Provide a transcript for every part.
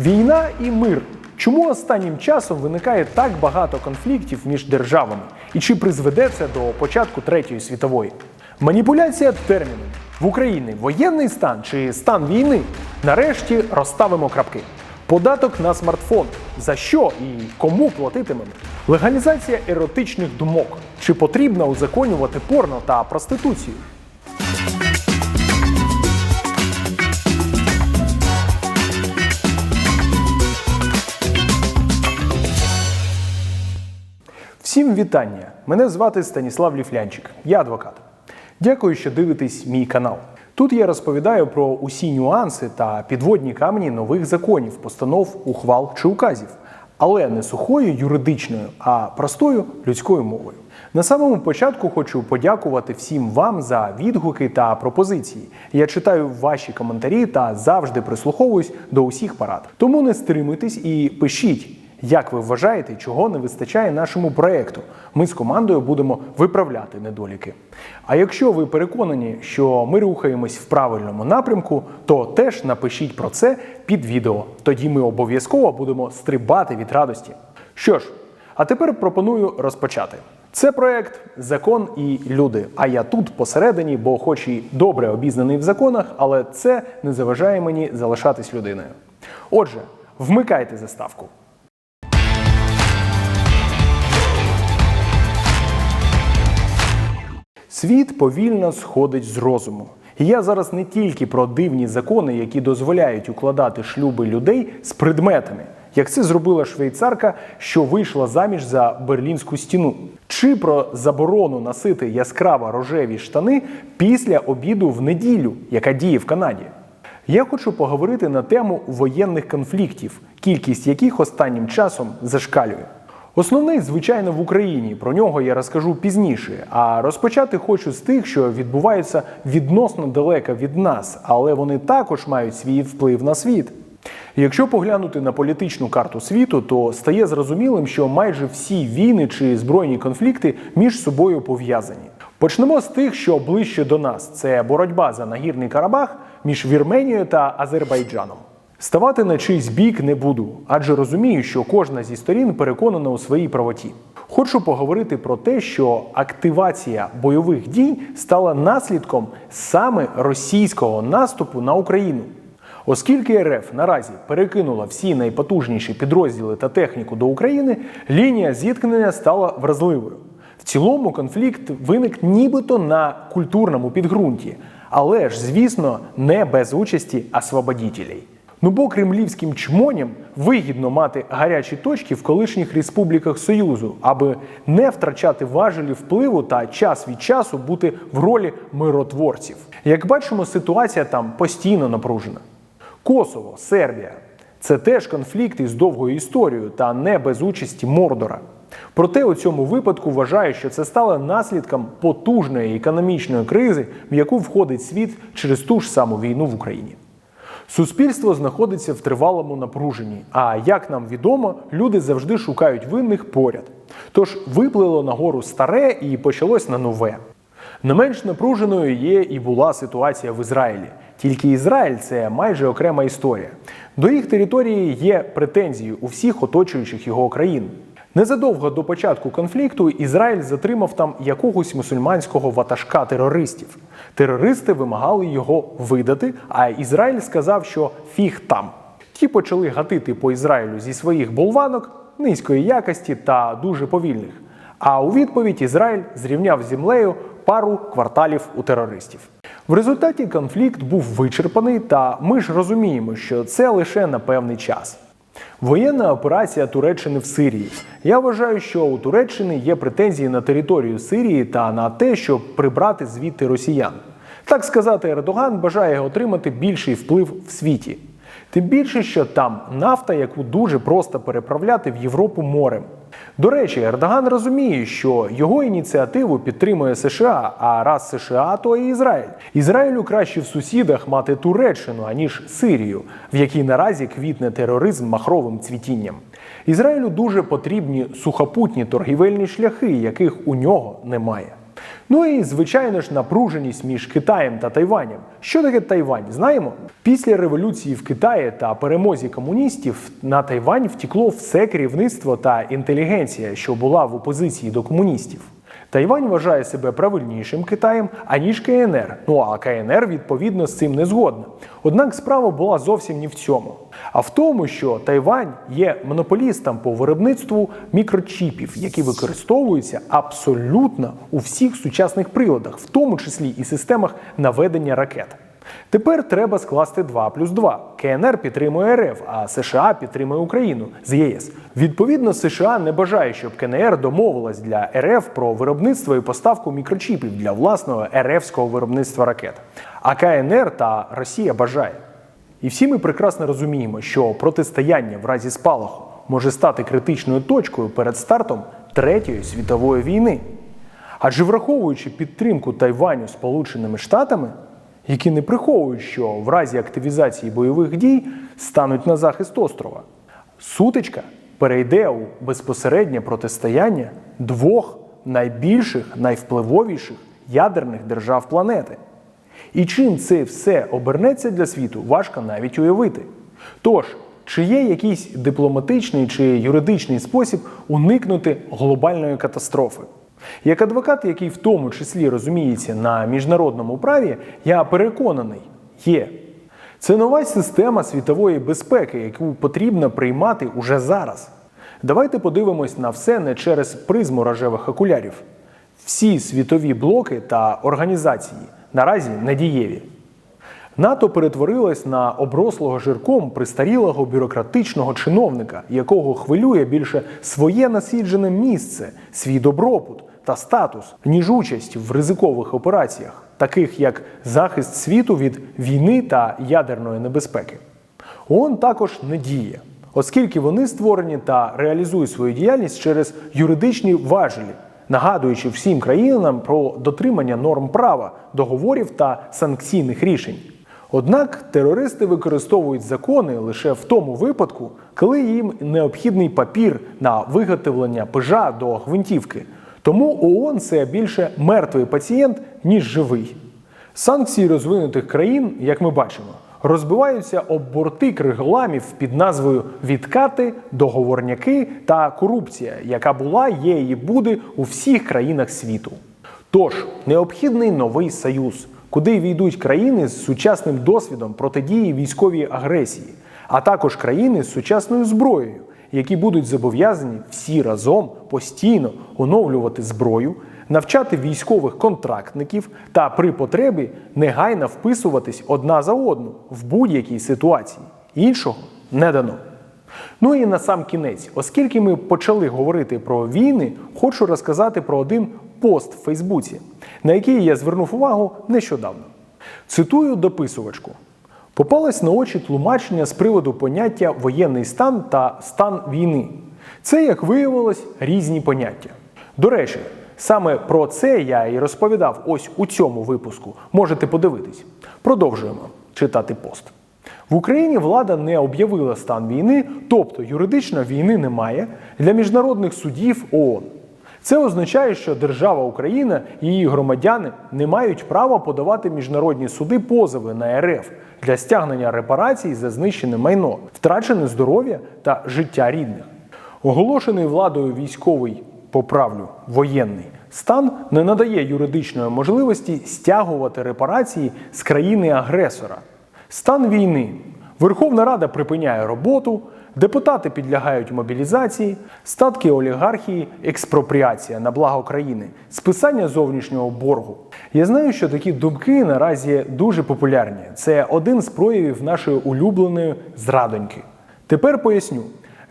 Війна і мир. Чому останнім часом виникає так багато конфліктів між державами? І чи призведе це до початку Третьої світової? Маніпуляція термінами в Україні воєнний стан чи стан війни? Нарешті розставимо крапки. Податок на смартфон. За що і кому платитимемо? Легалізація еротичних думок. Чи потрібно узаконювати порно та проституцію? Всім вітання! Мене звати Станіслав Ліфлянчик. Я адвокат. Дякую, що дивитесь мій канал. Тут я розповідаю про усі нюанси та підводні камені нових законів, постанов, ухвал чи указів, але не сухою юридичною, а простою людською мовою. На самому початку хочу подякувати всім вам за відгуки та пропозиції. Я читаю ваші коментарі та завжди прислуховуюсь до усіх парад. Тому не стримуйтесь і пишіть. Як ви вважаєте, чого не вистачає нашому проекту? Ми з командою будемо виправляти недоліки. А якщо ви переконані, що ми рухаємось в правильному напрямку, то теж напишіть про це під відео. Тоді ми обов'язково будемо стрибати від радості. Що ж, а тепер пропоную розпочати. Це проект Закон і люди. А я тут посередині, бо, хоч і добре обізнаний в законах, але це не заважає мені залишатись людиною. Отже, вмикайте заставку. Світ повільно сходить з розуму. І я зараз не тільки про дивні закони, які дозволяють укладати шлюби людей з предметами, як це зробила швейцарка, що вийшла заміж за берлінську стіну, чи про заборону носити яскраво рожеві штани після обіду в неділю, яка діє в Канаді. Я хочу поговорити на тему воєнних конфліктів, кількість яких останнім часом зашкалює. Основний, звичайно, в Україні. Про нього я розкажу пізніше. А розпочати хочу з тих, що відбуваються відносно далеко від нас, але вони також мають свій вплив на світ. Якщо поглянути на політичну карту світу, то стає зрозумілим, що майже всі війни чи збройні конфлікти між собою пов'язані. Почнемо з тих, що ближче до нас: це боротьба за нагірний Карабах між Вірменією та Азербайджаном. Ставати на чийсь бік не буду, адже розумію, що кожна зі сторін переконана у своїй правоті. Хочу поговорити про те, що активація бойових дій стала наслідком саме російського наступу на Україну. Оскільки РФ наразі перекинула всі найпотужніші підрозділи та техніку до України, лінія зіткнення стала вразливою. В цілому конфлікт виник нібито на культурному підґрунті, але ж, звісно, не без участі освободітелей. Ну бо кремлівським чмоням вигідно мати гарячі точки в колишніх республіках Союзу, аби не втрачати важелі впливу та час від часу бути в ролі миротворців. Як бачимо, ситуація там постійно напружена. Косово, Сербія це теж конфлікт із довгою історією та не без участі Мордора. Проте у цьому випадку вважаю, що це стало наслідком потужної економічної кризи, в яку входить світ через ту ж саму війну в Україні. Суспільство знаходиться в тривалому напруженні. А як нам відомо, люди завжди шукають винних поряд. Тож виплило нагору старе і почалось на нове. Не менш напруженою є і була ситуація в Ізраїлі. Тільки Ізраїль це майже окрема історія. До їх території є претензії у всіх оточуючих його країн. Незадовго до початку конфлікту Ізраїль затримав там якогось мусульманського ватажка терористів. Терористи вимагали його видати, а Ізраїль сказав, що фіг там. Ті почали гатити по Ізраїлю зі своїх болванок низької якості та дуже повільних. А у відповідь Ізраїль зрівняв землею пару кварталів у терористів. В результаті конфлікт був вичерпаний, та ми ж розуміємо, що це лише на певний час. Воєнна операція Туреччини в Сирії. Я вважаю, що у Туреччини є претензії на територію Сирії та на те, щоб прибрати звідти росіян. Так сказати, Ердоган бажає отримати більший вплив в світі. Тим більше, що там нафта, яку дуже просто переправляти в Європу морем. До речі, Ердоган розуміє, що його ініціативу підтримує США, а раз США, то і Ізраїль. Ізраїлю краще в сусідах мати Туреччину, аніж Сирію, в якій наразі квітне тероризм махровим цвітінням. Ізраїлю дуже потрібні сухопутні торгівельні шляхи, яких у нього немає. Ну і звичайно ж напруженість між Китаєм та Тайванем. Що таке Тайвань? Знаємо? Після революції в Китаї та перемозі комуністів на Тайвань втікло все керівництво та інтелігенція, що була в опозиції до комуністів. Тайвань вважає себе правильнішим Китаєм, аніж КНР. Ну а КНР відповідно з цим не згодна. Однак справа була зовсім не в цьому, а в тому, що Тайвань є монополістом по виробництву мікрочіпів, які використовуються абсолютно у всіх сучасних приладах, в тому числі і системах наведення ракет. Тепер треба скласти 2 плюс 2. КНР підтримує РФ, а США підтримує Україну з ЄС. Відповідно, США не бажає, щоб КНР домовилась для РФ про виробництво і поставку мікрочіпів для власного РФського виробництва ракет. А КНР та Росія бажає. І всі ми прекрасно розуміємо, що протистояння в разі спалаху може стати критичною точкою перед стартом Третьої світової війни. Адже враховуючи підтримку Тайваню Сполученими Штатами, які не приховують, що в разі активізації бойових дій стануть на захист острова, сутичка перейде у безпосереднє протистояння двох найбільших, найвпливовіших ядерних держав планети. І чим це все обернеться для світу, важко навіть уявити. Тож, чи є якийсь дипломатичний чи юридичний спосіб уникнути глобальної катастрофи? Як адвокат, який в тому числі розуміється на міжнародному праві, я переконаний, є. Це нова система світової безпеки, яку потрібно приймати уже зараз. Давайте подивимось на все не через призму рожевих окулярів. Всі світові блоки та організації наразі недієві. НАТО перетворилось на оброслого жирком пристарілого бюрократичного чиновника, якого хвилює більше своє насіджене місце, свій добробут та статус, ніж участь в ризикових операціях, таких як захист світу від війни та ядерної небезпеки. ООН також не діє, оскільки вони створені та реалізують свою діяльність через юридичні важелі, нагадуючи всім країнам про дотримання норм права, договорів та санкційних рішень. Однак терористи використовують закони лише в тому випадку, коли їм необхідний папір на виготовлення пижа до гвинтівки. Тому ООН це більше мертвий пацієнт, ніж живий. Санкції розвинутих країн, як ми бачимо, розбиваються об борти криголамів під назвою відкати, договорняки та корупція, яка була, є і буде у всіх країнах світу. Тож необхідний новий союз, куди війдуть країни з сучасним досвідом протидії військовій агресії, а також країни з сучасною зброєю, які будуть зобов'язані всі разом постійно оновлювати зброю, навчати військових контрактників та при потребі негайно вписуватись одна за одну в будь-якій ситуації. Іншого не дано. Ну і на сам кінець, оскільки ми почали говорити про війни, хочу розказати про один пост в Фейсбуці, на який я звернув увагу нещодавно. Цитую дописувачку. Попалось на очі тлумачення з приводу поняття воєнний стан та стан війни. Це, як виявилось, різні поняття. До речі, саме про це я і розповідав ось у цьому випуску. Можете подивитись. Продовжуємо читати пост. В Україні влада не об'явила стан війни, тобто юридично війни немає для міжнародних судів ООН. Це означає, що держава Україна і її громадяни не мають права подавати міжнародні суди позови на РФ для стягнення репарацій за знищене майно, втрачене здоров'я та життя рідних. Оголошений владою військовий поправлю воєнний стан не надає юридичної можливості стягувати репарації з країни-агресора. Стан війни. Верховна Рада припиняє роботу, депутати підлягають мобілізації, статки олігархії, експропріація на благо країни, списання зовнішнього боргу. Я знаю, що такі думки наразі дуже популярні. Це один з проявів нашої улюбленої зрадоньки. Тепер поясню.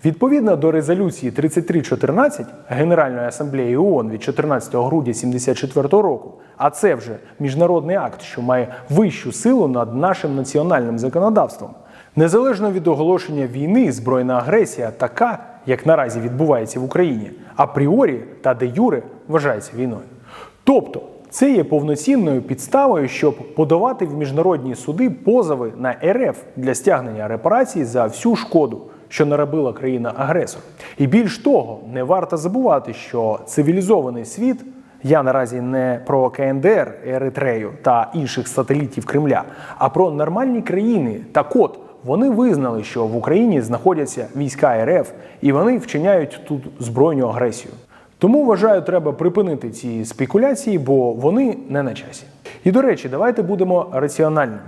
Відповідно до резолюції 3314 Генеральної асамблеї ООН від 14 грудня 1974 року, а це вже міжнародний акт, що має вищу силу над нашим національним законодавством. Незалежно від оголошення війни, збройна агресія така, як наразі відбувається в Україні, апріорі та де юре вважається війною. Тобто, це є повноцінною підставою, щоб подавати в міжнародні суди позови на РФ для стягнення репарацій за всю шкоду, що наробила країна-агресор. І більш того, не варто забувати, що цивілізований світ Я наразі не про КНДР, Еритрею та інших сателітів Кремля, а про нормальні країни. Так от вони визнали, що в Україні знаходяться війська РФ і вони вчиняють тут збройну агресію. Тому вважаю, треба припинити ці спекуляції, бо вони не на часі. І до речі, давайте будемо раціональними.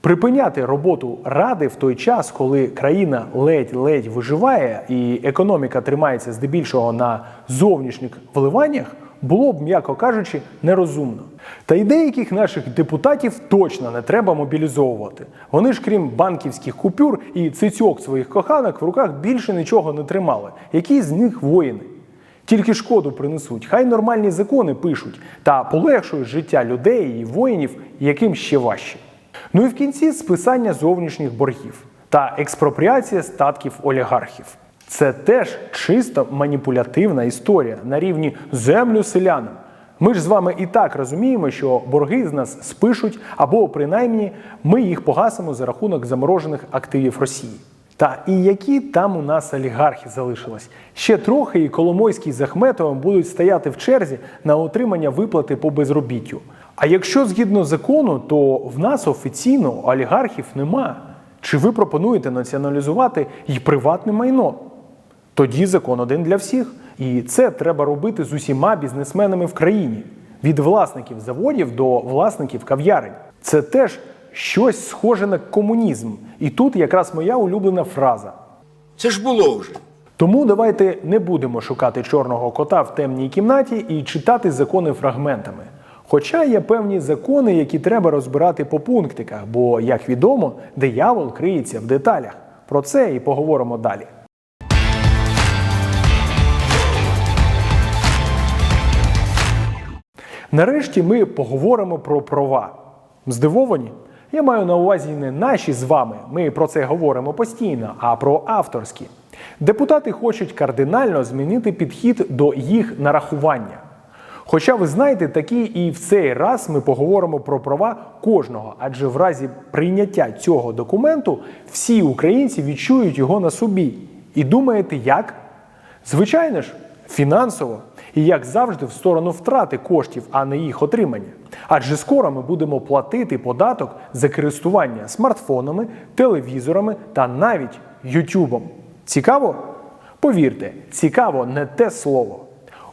Припиняти роботу ради в той час, коли країна ледь-ледь виживає і економіка тримається здебільшого на зовнішніх вливаннях, було б, м'яко кажучи, нерозумно. Та й деяких наших депутатів точно не треба мобілізовувати. Вони ж, крім банківських купюр і цицьок своїх коханок, в руках більше нічого не тримали. Які з них воїни? Тільки шкоду принесуть. Хай нормальні закони пишуть та полегшують життя людей і воїнів, яким ще важче. Ну і в кінці списання зовнішніх боргів та експропріація статків олігархів. Це теж чисто маніпулятивна історія на рівні землю селянам. Ми ж з вами і так розуміємо, що борги з нас спишуть, або принаймні ми їх погасимо за рахунок заморожених активів Росії. Та і які там у нас олігархи залишились? Ще трохи і Коломойський з Ахметовим будуть стояти в черзі на отримання виплати по безробіттю. А якщо згідно закону, то в нас офіційно олігархів нема. Чи ви пропонуєте націоналізувати і приватне майно? Тоді закон один для всіх. І це треба робити з усіма бізнесменами в країні від власників заводів до власників кав'ярень. Це теж щось схоже на комунізм. І тут якраз моя улюблена фраза. Це ж було вже. Тому давайте не будемо шукати чорного кота в темній кімнаті і читати закони фрагментами. Хоча є певні закони, які треба розбирати по пунктиках, бо, як відомо, диявол криється в деталях. Про це і поговоримо далі. Нарешті ми поговоримо про права. Здивовані? Я маю на увазі не наші з вами, ми про це говоримо постійно, а про авторські. Депутати хочуть кардинально змінити підхід до їх нарахування. Хоча ви знаєте, такі і в цей раз ми поговоримо про права кожного, адже в разі прийняття цього документу всі українці відчують його на собі. І думаєте, як? Звичайно ж, фінансово і як завжди в сторону втрати коштів, а не їх отримання. Адже скоро ми будемо платити податок за користування смартфонами, телевізорами та навіть Ютубом. Цікаво? Повірте, цікаво не те слово.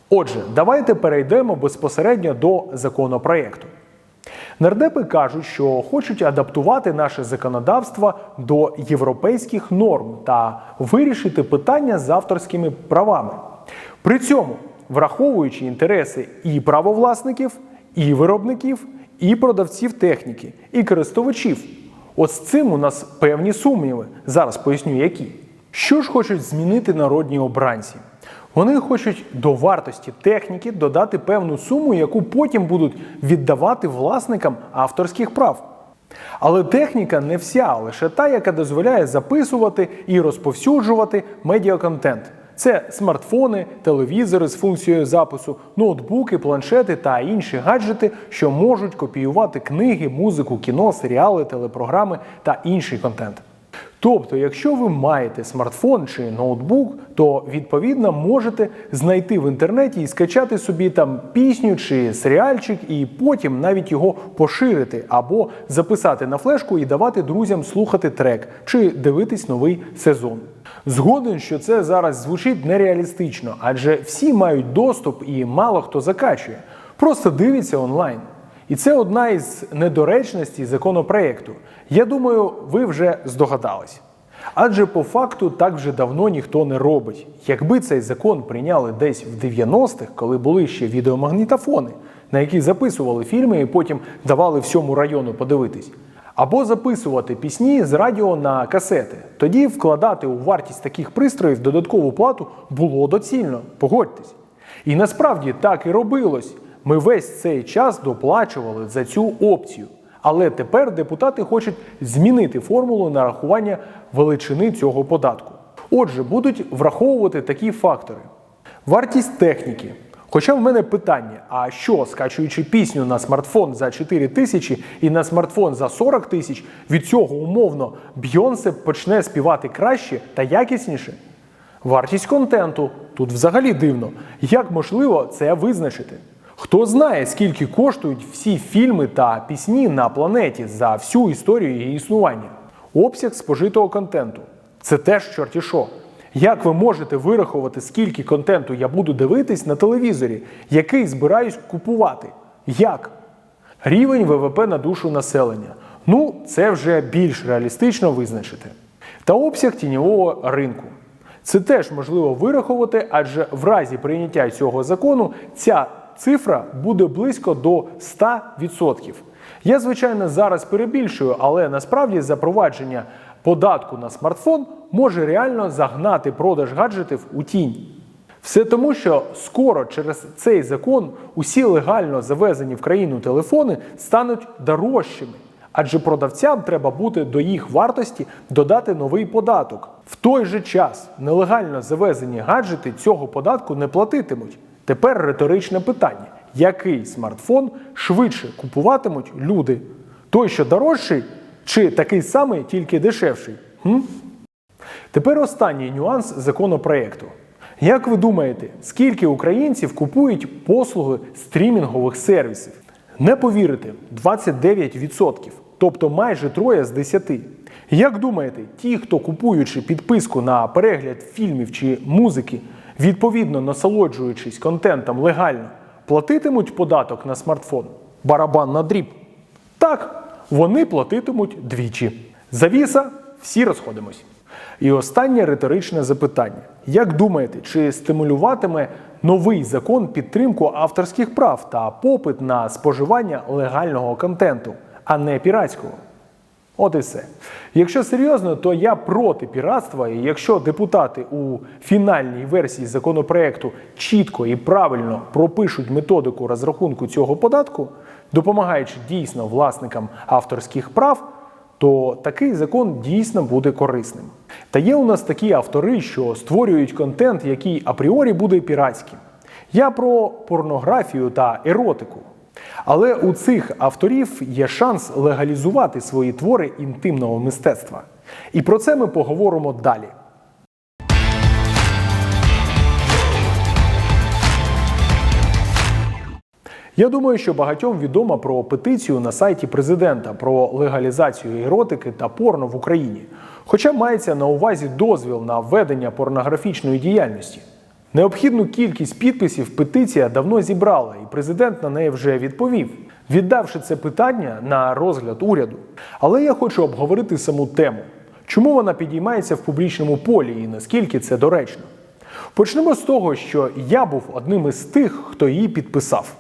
Отже, давайте перейдемо безпосередньо до законопроекту. Нардепи кажуть, що хочуть адаптувати наше законодавство до європейських норм та вирішити питання з авторськими правами. При цьому враховуючи інтереси і правовласників, і виробників, і продавців техніки, і користувачів. От з цим у нас певні сумніви. Зараз поясню, які. Що ж хочуть змінити народні обранці? Вони хочуть до вартості техніки додати певну суму, яку потім будуть віддавати власникам авторських прав. Але техніка не вся, лише та, яка дозволяє записувати і розповсюджувати медіаконтент. Це смартфони, телевізори з функцією запису, ноутбуки, планшети та інші гаджети, що можуть копіювати книги, музику, кіно, серіали, телепрограми та інший контент. Тобто, якщо ви маєте смартфон чи ноутбук, то відповідно можете знайти в інтернеті і скачати собі там пісню чи серіальчик, і потім навіть його поширити або записати на флешку і давати друзям слухати трек чи дивитись новий сезон. Згоден, що це зараз звучить нереалістично, адже всі мають доступ і мало хто закачує. Просто дивиться онлайн. І це одна із недоречностей законопроекту. Я думаю, ви вже здогадались. Адже по факту так вже давно ніхто не робить. Якби цей закон прийняли десь в 90-х, коли були ще відеомагнітофони, на які записували фільми і потім давали всьому району подивитись. Або записувати пісні з радіо на касети. Тоді вкладати у вартість таких пристроїв додаткову плату було доцільно. Погодьтесь. І насправді так і робилось. Ми весь цей час доплачували за цю опцію. Але тепер депутати хочуть змінити формулу нарахування величини цього податку. Отже, будуть враховувати такі фактори: вартість техніки. Хоча в мене питання: а що, скачуючи пісню на смартфон за 4 тисячі і на смартфон за 40 тисяч, від цього умовно Бйонсе почне співати краще та якісніше? Вартість контенту тут взагалі дивно. Як можливо це визначити? Хто знає, скільки коштують всі фільми та пісні на планеті за всю історію її існування? Обсяг спожитого контенту. Це теж чорті що. Як ви можете вирахувати, скільки контенту я буду дивитись на телевізорі, який збираюсь купувати? Як? Рівень ВВП на душу населення. Ну, це вже більш реалістично визначити. Та обсяг тіньового ринку. Це теж можливо вирахувати, адже в разі прийняття цього закону ця цифра буде близько до 100%. Я, звичайно, зараз перебільшую, але насправді запровадження податку на смартфон може реально загнати продаж гаджетів у тінь. Все тому, що скоро через цей закон усі легально завезені в країну телефони стануть дорожчими, адже продавцям треба буде до їх вартості додати новий податок. В той же час нелегально завезені гаджети цього податку не платитимуть. Тепер риторичне питання: який смартфон швидше купуватимуть люди? Той, що дорожчий, чи такий самий, тільки дешевший? Хм? Тепер останній нюанс законопроекту. Як ви думаєте, скільки українців купують послуги стрімінгових сервісів? Не повірите, 29%, тобто майже троє з 10. Як думаєте, ті, хто купуючи підписку на перегляд фільмів чи музики, відповідно насолоджуючись контентом легально, платитимуть податок на смартфон? Барабан на дріб? Так, вони платитимуть двічі. Завіса, всі розходимось. І останнє риторичне запитання: як думаєте, чи стимулюватиме новий закон підтримку авторських прав та попит на споживання легального контенту, а не піратського? От і все. Якщо серйозно, то я проти піратства, і якщо депутати у фінальній версії законопроекту чітко і правильно пропишуть методику розрахунку цього податку, допомагаючи дійсно власникам авторських прав, то такий закон дійсно буде корисним. Та є у нас такі автори, що створюють контент, який апріорі буде піратським. Я про порнографію та еротику. Але у цих авторів є шанс легалізувати свої твори інтимного мистецтва. І про це ми поговоримо далі. Я думаю, що багатьом відомо про петицію на сайті президента про легалізацію еротики та порно в Україні. Хоча мається на увазі дозвіл на ведення порнографічної діяльності. Необхідну кількість підписів петиція давно зібрала, і президент на неї вже відповів, віддавши це питання на розгляд уряду. Але я хочу обговорити саму тему, чому вона підіймається в публічному полі і наскільки це доречно. Почнемо з того, що я був одним із тих, хто її підписав.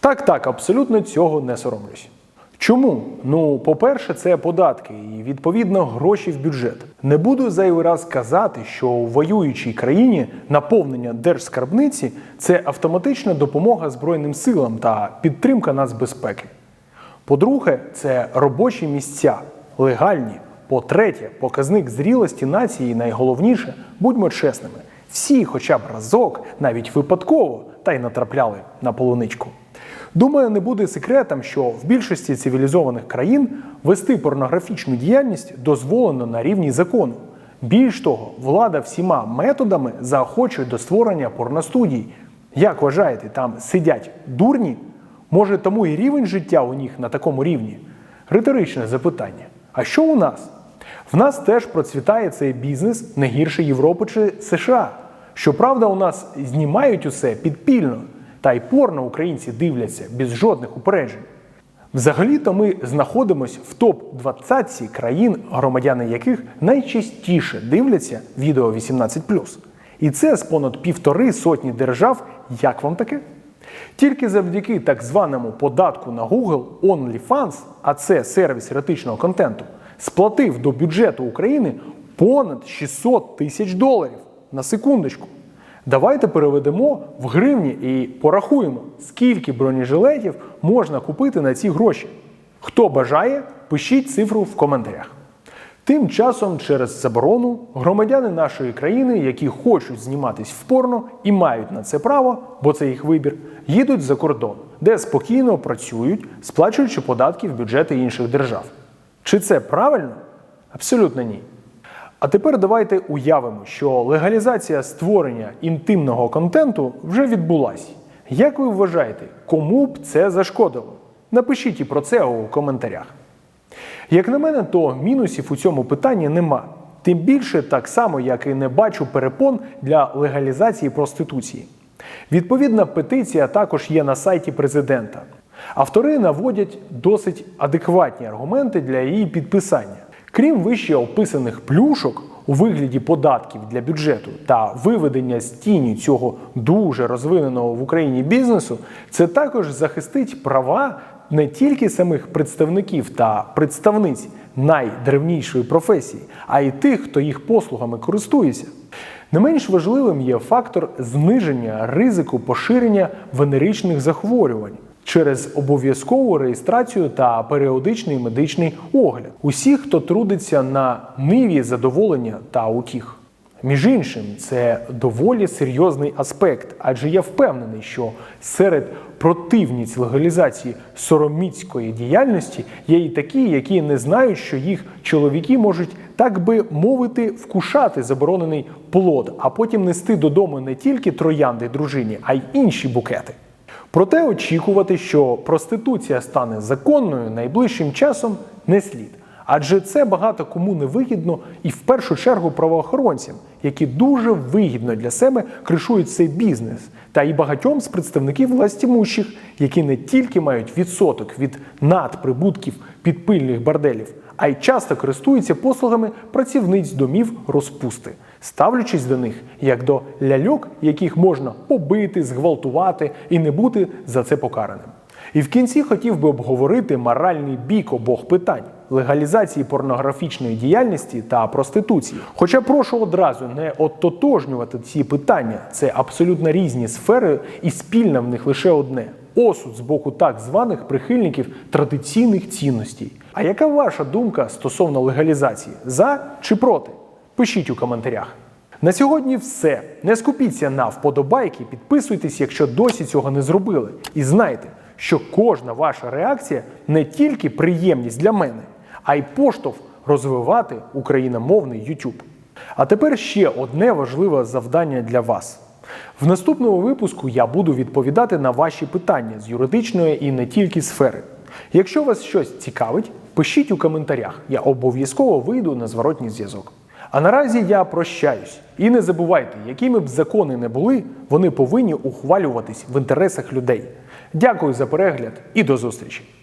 Так, так, абсолютно цього не соромлюсь. Чому? Ну, по-перше, це податки і відповідно гроші в бюджет. Не буду зайвий раз казати, що у воюючій країні наповнення держскарбниці це автоматична допомога Збройним силам та підтримка нацбезпеки. По-друге, це робочі місця, легальні. По-третє, показник зрілості нації, найголовніше, будьмо чесними, всі, хоча б разок, навіть випадково, та й натрапляли на полуничку. Думаю, не буде секретом, що в більшості цивілізованих країн вести порнографічну діяльність дозволено на рівні закону. Більш того, влада всіма методами заохочує до створення порностудій. Як вважаєте, там сидять дурні? Може, тому і рівень життя у них на такому рівні? Риторичне запитання. А що у нас? В нас теж процвітає цей бізнес не гірше Європи чи США. Щоправда, у нас знімають усе підпільно, та й порно українці дивляться без жодних упереджень. Взагалі-то ми знаходимося в топ-20 країн, громадяни яких найчастіше дивляться відео 18+. І це з понад півтори сотні держав. Як вам таке? Тільки завдяки так званому податку на Google OnlyFans, а це сервіс еротичного контенту, сплатив до бюджету України понад 600 тисяч доларів. На секундочку. Давайте переведемо в гривні і порахуємо, скільки бронежилетів можна купити на ці гроші. Хто бажає, пишіть цифру в коментарях. Тим часом, через заборону, громадяни нашої країни, які хочуть зніматись в порно і мають на це право, бо це їх вибір, їдуть за кордон, де спокійно працюють, сплачуючи податки в бюджети інших держав. Чи це правильно? Абсолютно ні. А тепер давайте уявимо, що легалізація створення інтимного контенту вже відбулась. Як ви вважаєте, кому б це зашкодило? Напишіть і про це у коментарях. Як на мене, то мінусів у цьому питанні нема. Тим більше так само, як і не бачу перепон для легалізації проституції. Відповідна петиція також є на сайті президента. Автори наводять досить адекватні аргументи для її підписання. Крім вище описаних плюшок у вигляді податків для бюджету та виведення з тіні цього дуже розвиненого в Україні бізнесу, це також захистить права не тільки самих представників та представниць найдревнішої професії, а й тих, хто їх послугами користується. Не менш важливим є фактор зниження ризику поширення венеричних захворювань через обов'язкову реєстрацію та періодичний медичний огляд усіх, хто трудиться на ниві задоволення та утіх. Між іншим, це доволі серйозний аспект, адже я впевнений, що серед противниць легалізації сороміцької діяльності є і такі, які не знають, що їх чоловіки можуть, так би мовити, вкушати заборонений плод, а потім нести додому не тільки троянди дружині, а й інші букети. Проте очікувати, що проституція стане законною найближчим часом не слід. Адже це багато кому не вигідно і в першу чергу правоохоронцям, які дуже вигідно для себе кришують цей бізнес, та і багатьом з представників властімущих, які не тільки мають відсоток від надприбутків підпильних борделів, а й часто користуються послугами працівниць домів розпусти, ставлячись до них як до ляльок, яких можна побити, зґвалтувати і не бути за це покараним. І в кінці хотів би обговорити моральний бік обох питань легалізації порнографічної діяльності та проституції. Хоча прошу одразу не оттотожнювати ці питання, це абсолютно різні сфери, і спільне в них лише одне осуд з боку так званих прихильників традиційних цінностей. А яка ваша думка стосовно легалізації? За чи проти? Пишіть у коментарях. На сьогодні все. Не скупіться на вподобайки, підписуйтесь, якщо досі цього не зробили. І знайте, що кожна ваша реакція не тільки приємність для мене, а й поштовх розвивати україномовний YouTube. А тепер ще одне важливе завдання для вас. В наступному випуску я буду відповідати на ваші питання з юридичної і не тільки сфери. Якщо вас щось цікавить, пишіть у коментарях. Я обов'язково вийду на зворотній зв'язок. А наразі я прощаюсь. І не забувайте, якими б закони не були, вони повинні ухвалюватись в інтересах людей. Дякую за перегляд і до зустрічі!